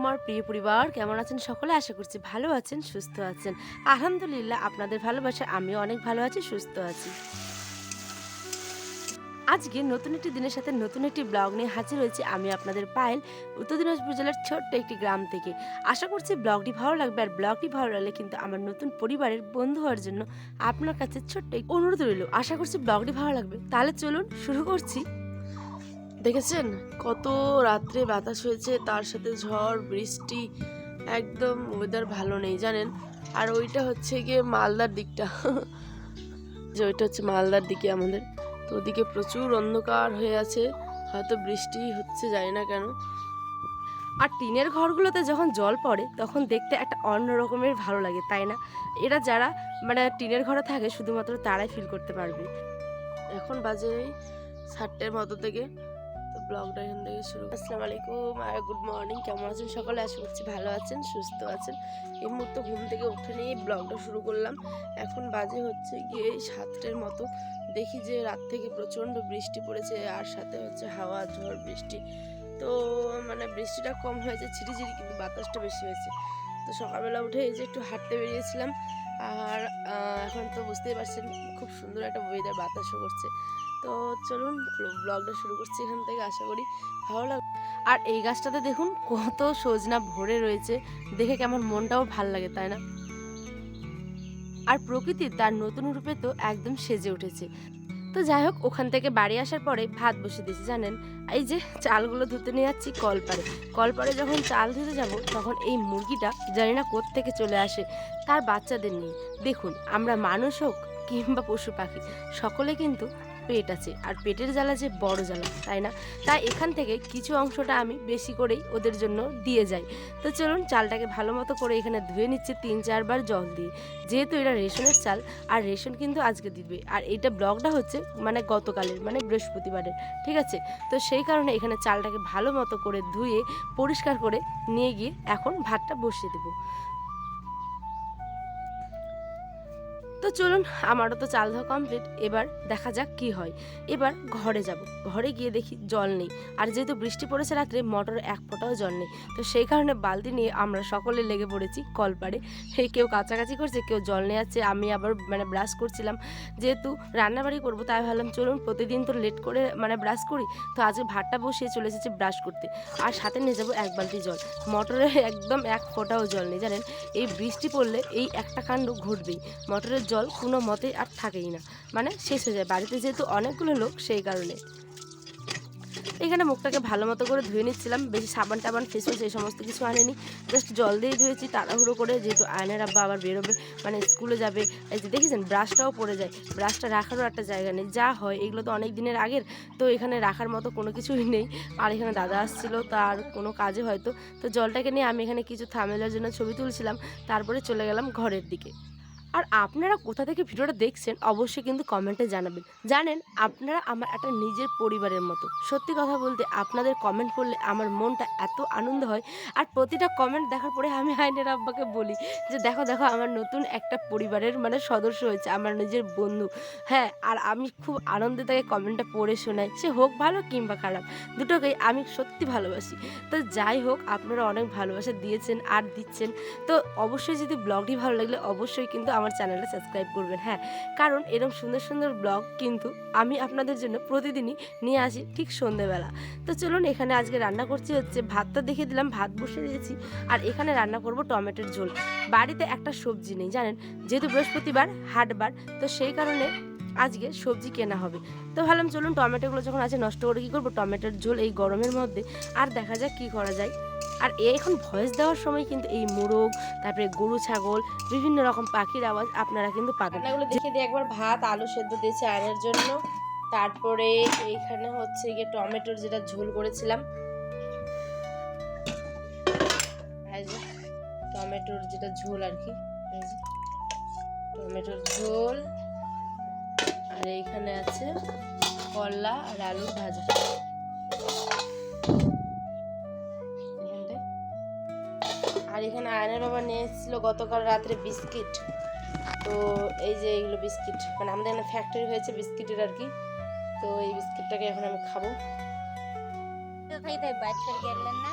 আমার প্রিয় পরিবার, কেমন আছেন সকলে? আশা করছি ভালো আছেন, সুস্থ আছেন। আলহামদুলিল্লাহ, আপনাদের ভালোবাসা আমিও অনেক ভালো আছি, সুস্থ আছি। আজকে নতুন একটি দিনের সাথে নতুন একটি ব্লগ নিয়ে হাজির হয়েছি আমি আপনাদের পায়েল, উত্তর দিনাজপুর জেলার ছোট্ট একটি গ্রাম থেকে। আশা করছি ব্লগটি ভালো লাগবে, আর ব্লগটি ভালো লাগলে কিন্তু আমার নতুন পরিবারের বন্ধু হওয়ার জন্য আপনার কাছে ছোট্ট অনুরোধ রইল। আশা করছি ব্লগটি ভালো লাগবে। তাহলে চলুন শুরু করছি। দেখেছেন? কত রাত্রে বাতাস হয়েছে তার সাথে ঝড় বৃষ্টি একদম ওয়েদার ভালো নেই জানেন? আর ওইটা হচ্ছে গিয়ে মালদার দিকটা। যে ওইটা হচ্ছে মালদার দিকে আমাদের। তো ওদিকে প্রচুর অন্ধকার হয়ে আছে হয়তো বৃষ্টি হচ্ছে জানি না কেন। আর টিনের ঘরগুলোতে যখন জল পড়ে তখন দেখতে একটা অন্য রকমের ভালো লাগে তাই না? এরা যারা মানে টিনের ঘরে থাকে শুধুমাত্র তারাই ফিল করতে পারবে। এখন বাজে সাতটার মতো থেকে। তো ব্লগটা এখান থেকে শুরু আসসালামু আলাইকুম আর গুড মর্নিং কেমন আছেন সকালে? আশা করছি ভালো আছেন, সুস্থ আছেন। এই মুহূর্তে ঘুম থেকে উঠে নিয়ে ব্লগটা শুরু করলাম। এখন বাজে হচ্ছে গিয়ে সাতটার মতো। দেখি যে রাত থেকে প্রচণ্ড বৃষ্টি পড়েছে, আর সাথে হচ্ছে হাওয়া, ঝড়, বৃষ্টি। তো মানে বৃষ্টিটা কম হয়েছে, ঝিরিঝিরি কিন্তু বাতাসটা বেশি হয়েছে। তো সকালবেলা উঠে এই যে একটু হাঁটতে বেরিয়েছিলাম। আর এখন তো বুঝতেই পারছেন খুব সুন্দর একটা ওয়েদার বাতাসও করছে। তো চলুন ব্লগটা শুরু করছি এখান থেকে, আশা করি ভালো লাগবে আর এই গাছটাতে দেখুন কত সজনা ভরে রয়েছে, দেখে কেমন মনটাও ভালো লাগে, তাই না? আর প্রকৃতি তার নতুন রূপে তো একদম সেজে উঠেছে। তো যাই হোক, ওখান থেকে বাড়ি আসার পরে ভাত বসে দিয়েছি, জানেন? এই যে চালগুলো ধুতে নিয়ে যাচ্ছি কলপারে। কলপারে যখন চাল ধুতে যাব, তখন এই মুরগিটা জানি না থেকে চলে আসে, তার বাচ্চাদের নিয়ে। দেখুন, আমরা মানুষ হোক কিংবা পশু পাখি, সকলে কিন্তু পেট আছে। আর পেটের জ্বালা যে বড় জ্বালা, তাই না? তাই এখান থেকে কিছু অংশটা আমি বেশি করেই ওদের জন্য দিয়ে যাই। তো চলুন চালটাকে ভালো মতো করে এখানে ধুয়ে নিচ্ছে, তিন চারবার জল দিয়ে। যেহেতু এটা রেশনের চাল, আর রেশন কিন্তু আজকে দিবে। আর এইটা ব্লগটা হচ্ছে মানে গতকালের মানে বৃহস্পতিবারের, ঠিক আছে? তো সেই কারণে এখানে চালটাকে ভালো মতো করে ধুয়ে, পরিষ্কার করে নিয়ে গিয়ে এখন ভাতটা বসিয়ে দেবো। চলুন, আমারও তো চাল ধোয়া কমপ্লিট এবার দেখা যাক কি হয়। এবার ঘরে যাব। ঘরে গিয়ে দেখি জল নেই। আর যেহেতু বৃষ্টি পড়েছে রাত্রে, মোটরে এক ফোঁটাও জল নেই। তো সেই কারণে বালতি নিয়ে আমরা সকলে লেগে পড়েছি কলপাড়ে। সেই কেউ কাছাকাছি করছে, কেউ জল নিয়ে যাচ্ছে। আমি আবার মানে ব্রাশ করছিলাম। যেহেতু রান্নাবাড়ি করব, তাই ভাবলাম চলুন, প্রতিদিন তো লেট করে মানে ব্রাশ করি। তো আজকে ভাতটা বসিয়ে চলে এসেছে ব্রাশ করতে। আর সাথে নিয়ে যাব এক বালতি জল। মোটরে একদম এক ফোঁটাও জল নেই, জানেন? এই বৃষ্টি পড়লে এই একটা কাণ্ড ঘটবেই। মোটরের জল কোনো মতে আর থাকেই না। মানে শেষ হয়ে যায়। বাড়িতে যেহেতু অনেকগুলো লোক, সেই কারণে। এখানে মুখটাকে ভালো মতো করে ধুয়ে নিচ্ছিলাম। বেশি সাবান টাবান ফেস ওয়াশ এই সমস্ত কিছু আনেনি। জাস্ট জল দিয়ে ধুয়েছি, তাড়াহুড়ো করে যেহেতু আয়নের আব্বা আবার বেরোবে মানে স্কুলে যাবে। এই যে দেখেছেন ব্রাশটাও পড়ে যায়। ব্রাশটা রাখারও একটা জায়গা নেই। যা হয়, এগুলো তো অনেক দিনের আগের। তো এখানে রাখার মতো কোনো কিছুই নেই। আর এখানে দাদা আসছিল, তার কোনো কাজে হয়তো। তো জলটাকে নিয়ে আমি এখানে কিছু থামেলার জন্য ছবি তুলছিলাম। তারপরে চলে গেলাম ঘরের দিকে। আর আপনারা কোথা থেকে ভিডিওটা দেখছেন অবশ্যই কিন্তু কমেন্টে জানাবেন। জানেন, আপনারা আমার একটা নিজের পরিবারের মতো। সত্যি কথা বলতে আপনাদের কমেন্ট করলে আমার মনটা এত আনন্দ হয়। আর প্রতিটা কমেন্ট দেখার পরে আমি আইনের আব্বাকে বলি যে, দেখো দেখো, আমার নতুন একটা পরিবারের মানে সদস্য হয়েছে, আমার নিজের বন্ধু। হ্যাঁ আর আমি খুব আনন্দে তাকে কমেন্টটা পড়ে শোনাই। সে হোক ভালো কিংবা খারাপ, দুটোকেই আমি সত্যি ভালোবাসি। তো যাই হোক, আপনারা অনেক ভালোবাসা দিয়েছেন আর দিচ্ছেন। তো অবশ্যই যদি ব্লগটি ভালো লাগলে অবশ্যই কিন্তু আমার চ্যানেলটা সাবস্ক্রাইব করবেন হ্যাঁ। কারণ এরকম সুন্দর সুন্দর ব্লগ কিন্তু আমি আপনাদের জন্য প্রতিদিনই নিয়ে আসি ঠিক সন্ধেবেলা। তো চলুন এখানে আজকে রান্না করছি হচ্ছে ভাতটা দেখে দিলাম, ভাত বসে দিয়েছি আর এখানে রান্না করব টমেটোর ঝোল। বাড়িতে একটা সবজি নেই, জানেন? যেহেতু বৃহস্পতিবার, হাটবার, তো সেই কারণে আজকে সবজি কেনা হবে। তো ভাবলাম চলুন টমেটোগুলো যখন আছে নষ্ট করে কী করব? টমেটোর ঝোল এই গরমের মধ্যে। আর দেখা যাক কী করা যায়। আর এখন ভয়েস দেওয়ার সময় কিন্তু এই মোরগ, তারপরে গরু ছাগল, বিভিন্ন রকম পাখির আওয়াজ আপনারা কিন্তু পাবেন। রান্নাগুলো দেখে দিয়ে একবার ভাত, আলু সেদ্ধ দিয়েছি আয়নের জন্য। তারপরে এইখানে হচ্ছে গিয়ে টমেটোর যেটা ঝোল করেছিলাম। টমেটোর যেটা ঝোল আর কি। টমেটোর ঝোল। আর এইখানে আছে করলা আর আলু ভাজা। আর এখানে আয়নের বাবা নিয়ে এসেছিল গতকাল রাত্রে বিস্কিট। তো এই যে এইগুলো বিস্কিট মানে আমাদের এখানে ফ্যাক্টরি হয়েছে বিস্কিটের আর কি। তো এই বিস্কিটটাকে এখন আমি খাব। না।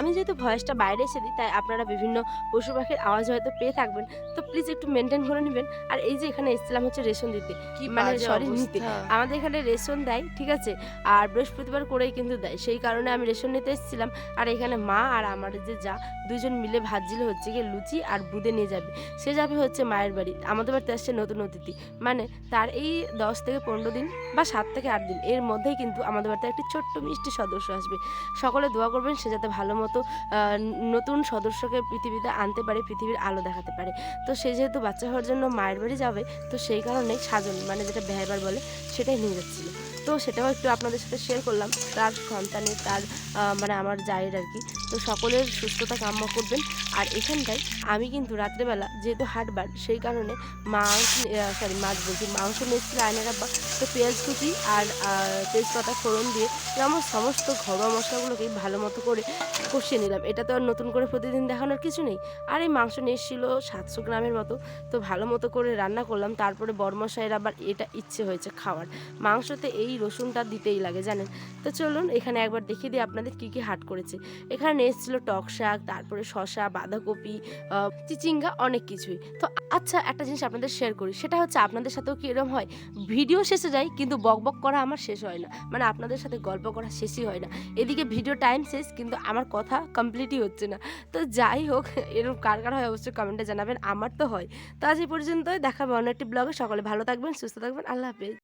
আমি যেহেতু ভয়েসটা বাইরে এসে দিই তাই আপনারা বিভিন্ন পশু পাখির আওয়াজ হয়তো পেয়ে থাকবেন। তো প্লিজ একটু মেনটেন করে নেবেন। আর এই যে এখানে এসেছিলাম হচ্ছে রেশন দিতে মানে সরি নিতে আমাদের এখানে রেশন দেয় ঠিক আছে? আর বৃহস্পতিবার করেই কিন্তু দেয়। সেই কারণে আমি রেশন নিতে এসেছিলাম। আর এখানে মা আর আমার যে যা দুজন মিলে ভাজছিল হচ্ছে গিয়ে লুচি আর বুদে নিয়ে যাবে। সে যাবে হচ্ছে মায়ের বাড়ি। আমাদের বাড়িতে আসছে নতুন অতিথি। মানে তার এই দশ থেকে পনেরো দিন বা সাত থেকে আট দিন এর মধ্যেই কিন্তু আমাদের বাড়িতে একটি ছোট্ট মিষ্টি সদস্য আসবে। সকলে দোয়া করবেন সে যাতে ভালো মতো আহ, নতুন সদস্যকে পৃথিবীতে আনতে পারে পৃথিবীর আলো দেখাতে পারে। তো সে যেহেতু বাচ্চা হওয়ার জন্য মায়ের বাড়ি যাবে তো সেই কারণে সাজন মানে যেটা ব্যয়বার বলে সেটাই নিয়ে যাচ্ছিল। তো সেটাও একটু আপনাদের সাথে শেয়ার করলাম। তার সন্তানের, তার মানে আমার জায়ের আর কি। তো সকলের সুস্থতা কাম্য করবেন। আর এখানটায় আমি কিন্তু রাত্রেবেলা যেহেতু হাটবার, সেই কারণে মাংস সরি মাছ বলছি, মাংস নিয়েছিল আয়নার আব্বা, তো পেঁয়াজ কুচি আর তেজপাতা, ফোড়ন দিয়ে আমার সমস্ত ঘরোয়া মশলাগুলোকে ভালো মতো করে কষিয়ে নিলাম। এটা তো আর নতুন করে প্রতিদিন দেখানোর কিছু নেই। আর এই মাংস নিয়ে এসেছিল সাতশো গ্রামের মতো, তো ভালো মতো করে রান্না করলাম। তারপরে বরমশাইয়ের আবার এটা ইচ্ছে হয়েছে খাওয়ার। মাংসতে এই রসুনটা দিতেই লাগে, জানেন? তো চলুন, এখানে একবার দেখিয়ে দিই আপনাদের কী কী হাট করেছে। এখানে এসেছিল টক শাক, তারপরে শশা বাঁধাকপি চিচিঙ্গা, অনেক কিছুই। তো আচ্ছা একটা জিনিস আপনাদের শেয়ার করি, সেটা হচ্ছে আপনাদের সাথেও কি এরকম হয়? ভিডিও শেষে যায় কিন্তু বকবক করা আমার শেষ হয় না। মানে আপনাদের সাথে গল্প করা শেষই হয় না। এদিকে ভিডিও টাইম শেষ, কিন্তু আমার কথা কমপ্লিটই হচ্ছে না। তো যাই হোক এরকম কার কার হয় অবশ্যই কমেন্টে জানাবেন, আমার তো হয়। তো আজ এই পর্যন্তই, দেখাবে অন্য একটি ব্লগে সকলে ভালো থাকবেন, সুস্থ থাকবেন, আল্লাহ হাফেজ।